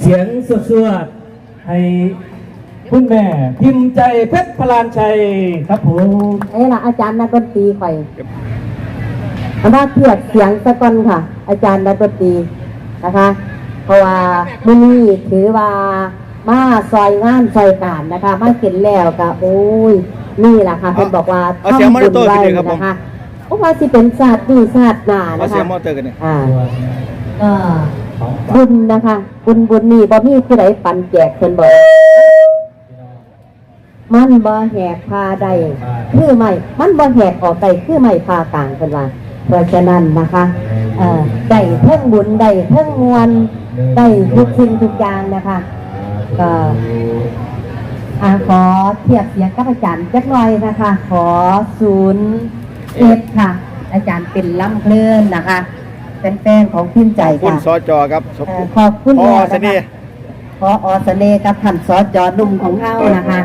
เสียงสวดๆให้คุณแม่ พิมพ์ใจเพชรพลานชัยครับผมเอ้ล่ะอาจารย์นักดนตรีข่อยเอามาเทียบเสียงสะก่อนค่ะ อาจารย์นักดนตรีนะคะ เพราะว่ามื้อนี้ถือว่ามาซอยงานซอยการนะคะ มาเห็นแล้วก็โอ้ย นี่แหละค่ะเพิ่นบอกว่าเอาเสียงมอนิเตอร์ไว้ขึ้นเลยครับผม นะคะเพราะว่าสิเป็นศาสตร์นี่ศาสตร์หน้าเอานะเสียคะงมอเตอร์กันเนี่ย อ่า ก็ บุญนะคะ บุญบุญนี่บ่มีผู้ใดปันแจกเพิ่นบอกมันบ่แหกพาได้คือไม่มันบ่แหกออกไดคือไม่พากลางเพิ่นว่าเพราะฉะนั้นนะคะเอ่อได้เพิ่งบุญได้เพิ่งมวลได้ทุกสิ่งทุกอย่างนะคะก็อาขอเทียบเสียงกับอาจารย์จักหน่อยนะคะ ขอศูนย์เอ็ดค่ะ อาจารย์เป็นล่ำเพลินนะคะ แฟนของพิมพ์ใจคุณค่ะซอจอครับเอ่อขอบคุณพ่อแล้วเสนะน่คะห์ขออสเนกับท่านซอสจอดุมของเฮานะคะ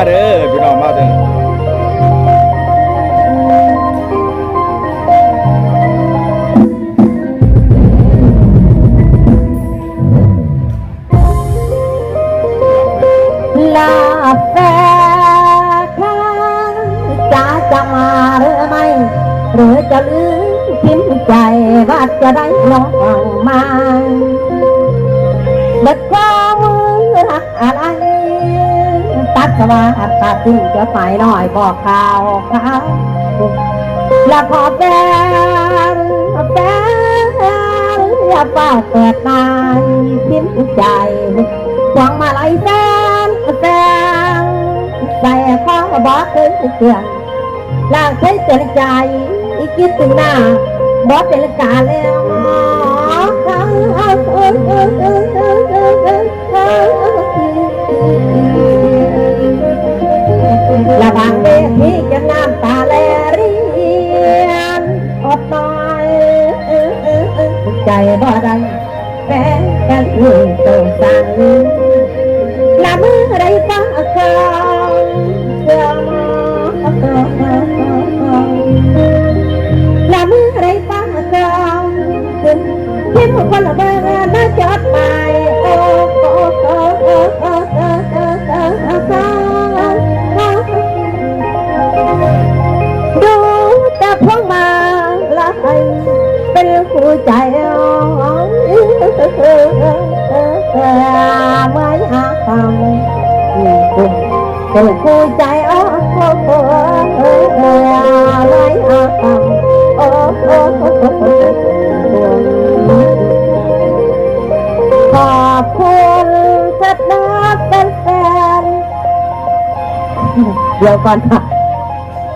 มาเด้อพี่น้องมาเด้อลาแฟค่ะจะจะมาหรือไม่ หรือจะลืมพิมพ์ใจว่าจะได้ลอง วัสดิ์ตัดทิ้งจะไปหน่อยบอกข่าวข่าวแล้วพอแฟนแฟนอย่าเป้าเปิดตาพิมพ์ใจหวังมาลัยแฟนแฟนใส่ข้อบอกเคยเตือนลางใช้เตือนใจอีกคิดถึงหน้าบอกเป็นกาแล้ว ระวังเวทีจะน้ำตาแลเรียนอดน้อยใจบ่ได้แม้กันยืนโตสั่งละมือไรฟ้าคางเชื่อมละมือไรฟ้าคางขึ้นยิ้มคนละเบอร์น่าจดหมา เป็นผู้ใจอ่อนไม่หาคำโอ้โอ้ขอบคุณสัตว์นักเป็นแฟนเดี๋ยวก่อนค่ะ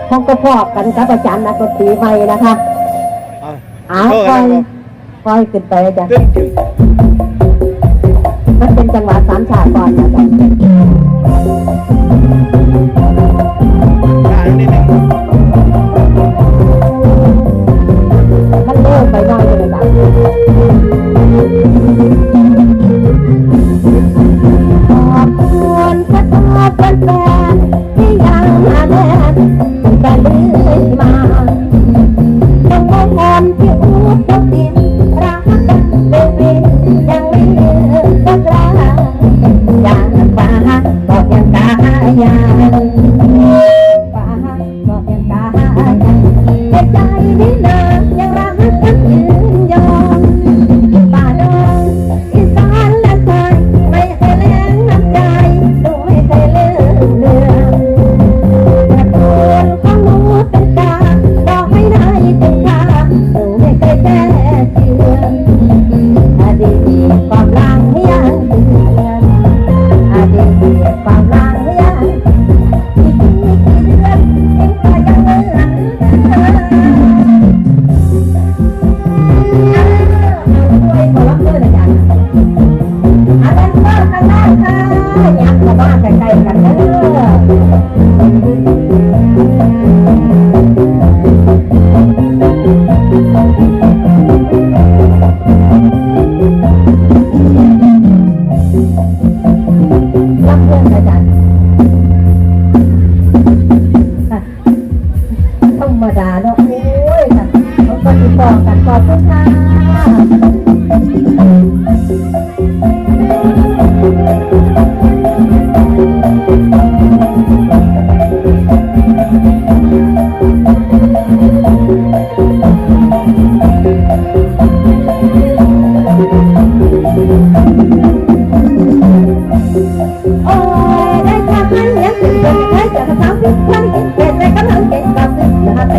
ห้องก็พอกันครับอาจารย์นักดนตรีใหม่นะคะเอาเอาโทษค่กัอนยครับค่อยขึ้นไปอาจารย์ตึ้งตึ้งมันเป็นจังหวะสามฉากก่อนนะอาจา มันเริ่มไปได้เลยนะ đi nợ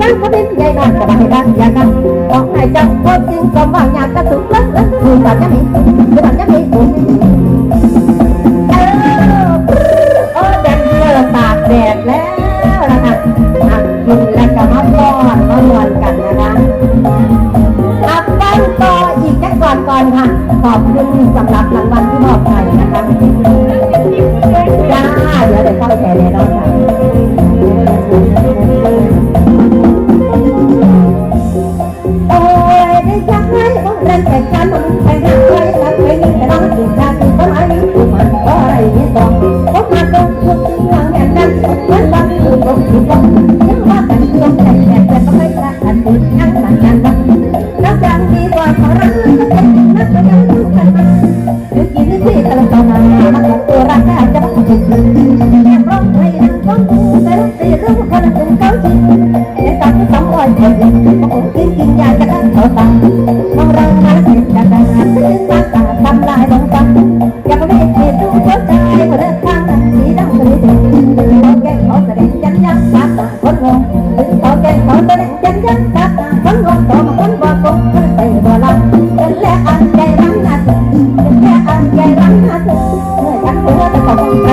บ้านขาเป็นยายบ้านก็บ้านบ้านยายบ้านบอกนายจังก็จริงก็ว่าอยากกันสุดเล่นเล่นดูแบบนี้ดูแบบนี้เออเออแดดเจอตากแดดแล้วนะคะอกินแล้ก็มาป้อนมานวลกันนะคะอะไปต่ออีกแค่ก่อนก่อนค่ะขอบคุณสำหรับ นแข่งขันบนแข่งขัน นลงตอนคนบ่ตกคนใส่บ่ลังเป็นแลอันใจรังนาถึงเป็นแลอันใจรังนาถึงเมื่อจักเธอจะต้องไป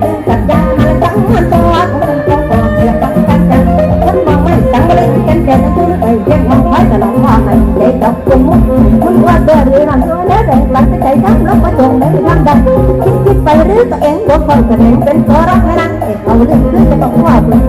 เป็นสัญญาณสังตัวของคนต้องบอกเสียตั้งตั้จังคนมองไม่ตั้งเลยเป็นแต่ตัวไปเรียกมองไว้แต่ลองว่าไม่ได้ตกจมูกคุณว่าเบอร์หรือมันตัเล็กหลังไปใจทั้งลบมาจงไม่ทำได้คิดคิดไปหรือตัเองลบคนตัวเองเป็นตัวรักไม่รักเขาเรื่องคือจะต้องว่าคุณ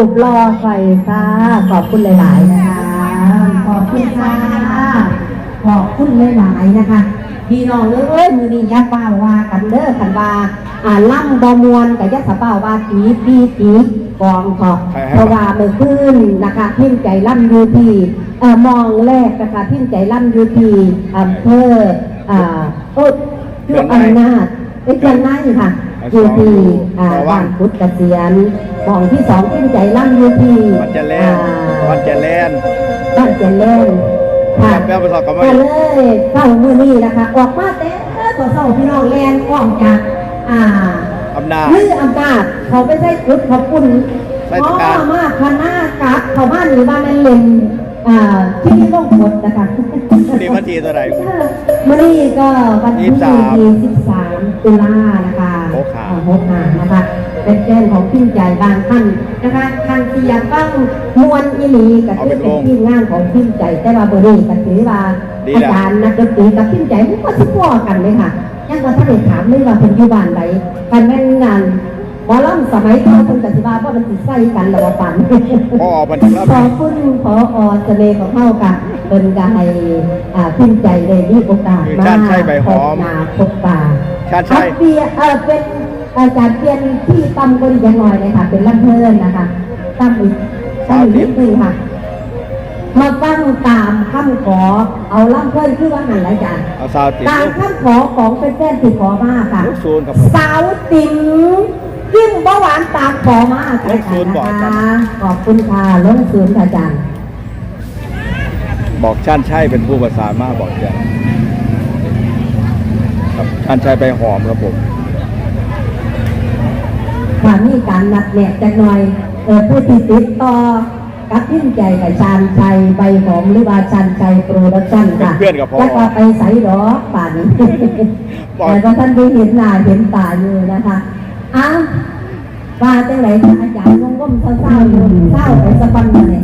รูปรอใส่ค่ะขอบคุณหลาย ๆ นะคะ ขอบคุณค่ะขอบคุณหลาย ๆ นะคะพี่น้องเอ้ยมือนี้ยักษ์บ้าวากันเด้อกันวาอ่าล่ำบอมวนกับยักษ์สะเป้าว่าตีปีตีกองขอบเพราะว่าเมื่อคืนนะคะพิมใจล่ำยูทีเอ่อมองแรกนะคะพิมใจล่ำยูทีอำเภออ่าโอ้ยอำนาจไอ้เกินหน้าค่ะ อยู่ที่อ่าหมอว่างบ้านพุทธเกษียณหมองที่สองขึ้นใจล่ำอยู่ที่วันจะแล่นอ่าวันจะแล่นบ้านเจริญค่ะแปลภาษาก็ไม่ก็เลยเข้ามือนี้นะคะ ออกมาแต่ตัวเศร้าพี่น้องแลนออกจากอ่าอำนาจลืออำนาจเขาไปใช้กุดเขาปุ่นใส่ตะกร้าอ๋อมากคณะกัดเขาบ้านหรือบ้านนั่นเล่น อ่าที่นี่ต้องกดนะคะนี่วันที่เท่าไหร่มื่อนี้ก็วันที่23 23ตุลานะคะหกหาอ่หกหานะคะเป็นแจ้งของพิมพ์ใจบางท่านนะคะทางเสียฟังมวนอีหลีกับเอาที่ไปเป็นลงทีมงานของพิมพ์ใจแต่ว่าเบอร์นี้ก็ถือว่าดีอาแล้วจารย์นักดนตรีกับพิมพ์ใจมันก็สิพ่อกันเลยค่ะยังว่าท่านได้ถามเลยว่าเป็นอยู่บ้านไหนกันแม่นงานห มอลำสมัยก่อนคนกสิบาเพราะมันสิใส่กันระว่าปันพอออกบันทึกรับขอบคุณพออเสน่ห์ของเข้ากันเป็นกายอ่าพิมพ์ใจเลยมีโอกาสคือมาชาติชัยใบหอมพบหนาพบตาชาติชัยอัเปียเออเป็นอาจารย์เปลี่ยนที่ตั้มก็ดีอย่างน้อยเลยค่ะ เป็นลำเพลินนะคะตั้มอีกตั้มอีกนิดนึงค่ะมาฟังตามคำขอเอาลำเพลินคือว่าหันละจ้ะเอาซาวติดตามคำขอของแฟนๆที่ขอมาค่ะลูกศูนย์ครับสาวติ๋ม ยิ่งเบาหวานตามขอมาค่ะลงศูนย์บอกอาจารย์ ขอบคุณค่ะลงศูนย์ค่ะอาจารย์ บอกชันชัยเป็นผู้ประสานมาบอกเจ้าครับชันชัยไปหอมครับผมค่ะมีการนัดแนะจักหน่อยเออผู้ที่ติดต่อกับพิมพ์ใจกับชานชัยใบหอมหรือว่าชานชัยโปรดักชั่นค่ะเป็นเพื่อนกับพ่อแล้วก็ไปใส่ดอกป่านนี้ บอกแต่ว่าท่านได้เห็นหน้าเห็นตาอยู่นะคะ อ้าวว่าจังไหนอาจารย์งงๆเศร้าๆอยู่เศร้าไปสักวันเลย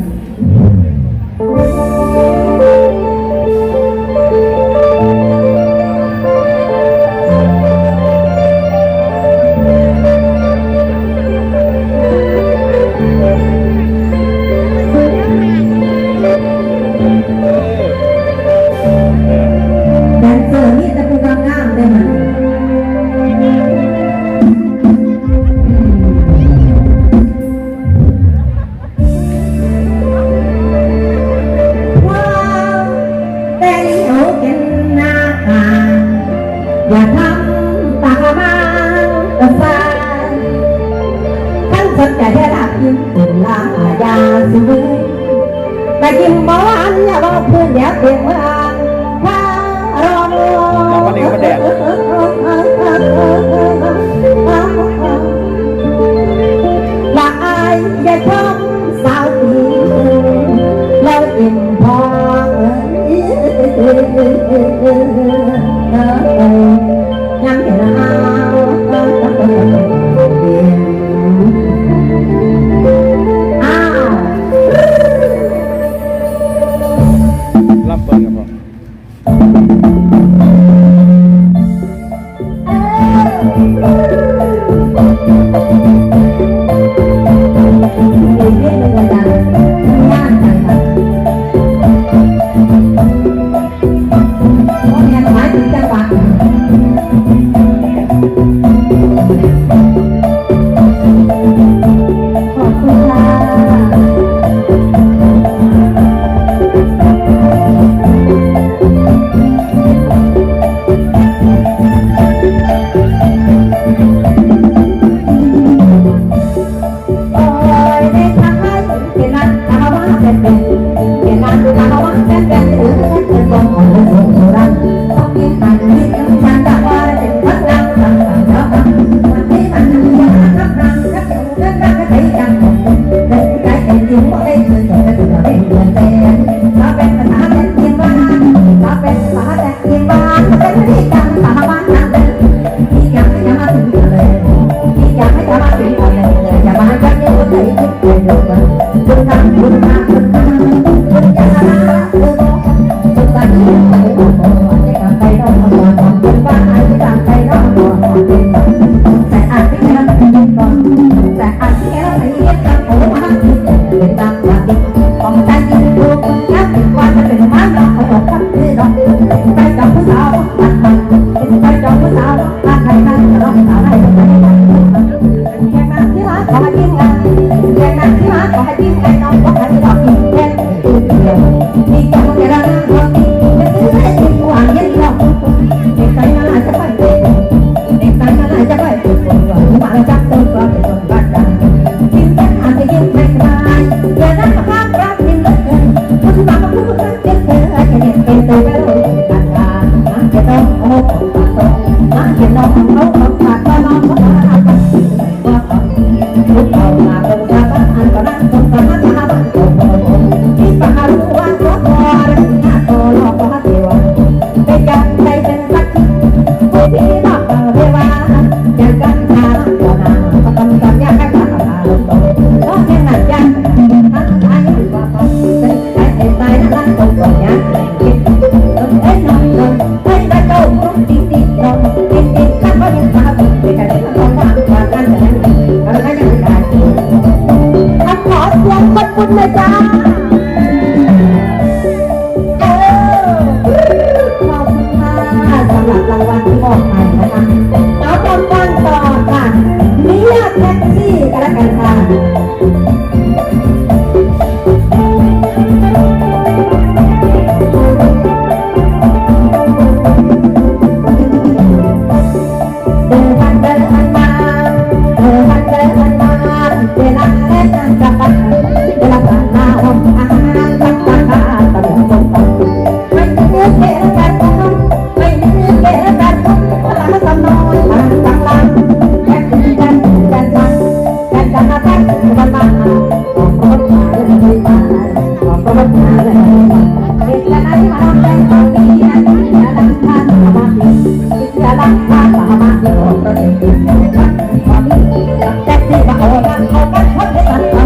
แต่กินบ่หวานอย่าบอกเพื่อนเดี๋ยวเปลี่ยนเมื่อถ้ารอน้ำมันนี่ก็มาแดดละอายอย่าชมสาวตีแล้วอิ่มพอ ค่ะ แต่ที่มาเอาหลังเอาบ้านคนให้ตัน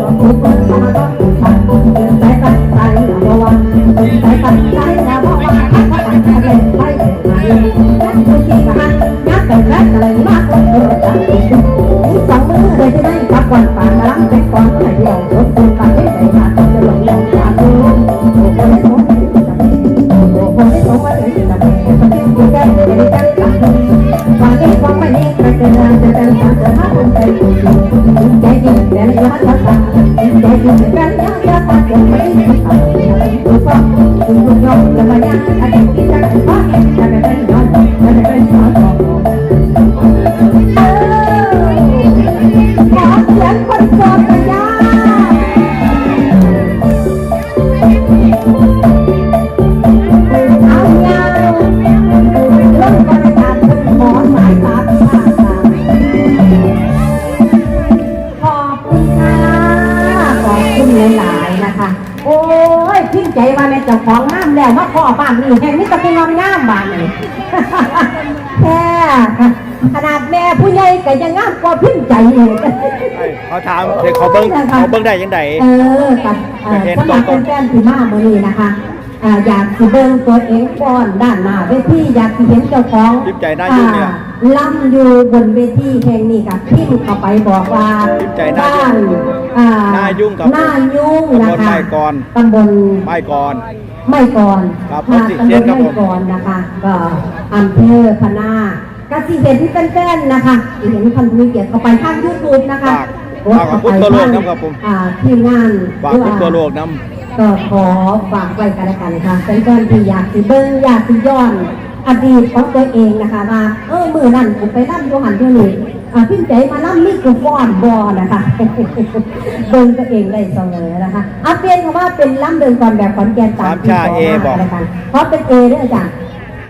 ความรู้ความรู้ความ ใจอีกเขาถามเด็กเขาเบิ้งเขาเบิ้งได้ยังไงเออกับเอ่อสำหรับแฟนๆที่มาเมื่อนี้นะคะอ่าอยากสิเบิ่งตัวเองก่อนด้านหน้าเวทีอยากสิเห็นเจ้าของพิมพ์ใจหน้ายุ่งเนี่ยอ่าล่ำอยู่บนเวทีแห่งนี้กับพิมพ์เข้าไปบอกว่าพิมพ์ใจหน้ายุ่บ้างนอ่หน้ายุ่งกับหน้ายุ่งนะตำบลคะไม้กรตำบลไม่ก่อนไม่ก่อนครับค่ะผมตำบเรียลนครับไม่ผมก่อนนะคะก็อำเภอพะนา กสิเห็นแฟนๆนะคะสิเห็นคันมีเกียรติเข้าไปทางยูทูบนะคะฝากฝากขอบคุณตัวโลกนะครับผมอ่าทีมงานฝากคุณตัวโลกน้ก็ขอฝากไว้กันแล้วกันค่ะเป็นกนที่อยากสิเบิ้งอยากสิย้อนอดีตของตัวเองนะคะว่าเออมือนั่นผมไปร่ำโยหันเท่านี้อ่าพิมพ์ใจมาล่ำนี่กูฟ้อนบอนะคะเบิ้งตัวเองได้เสมอนะคะเอาเปลี่ยนคำว่าเป็นล่ำเดินก่อนแบบขอนแก่นตามที่ขอมาแล้วกันเพราะเป็นเอเด้อจ้ะ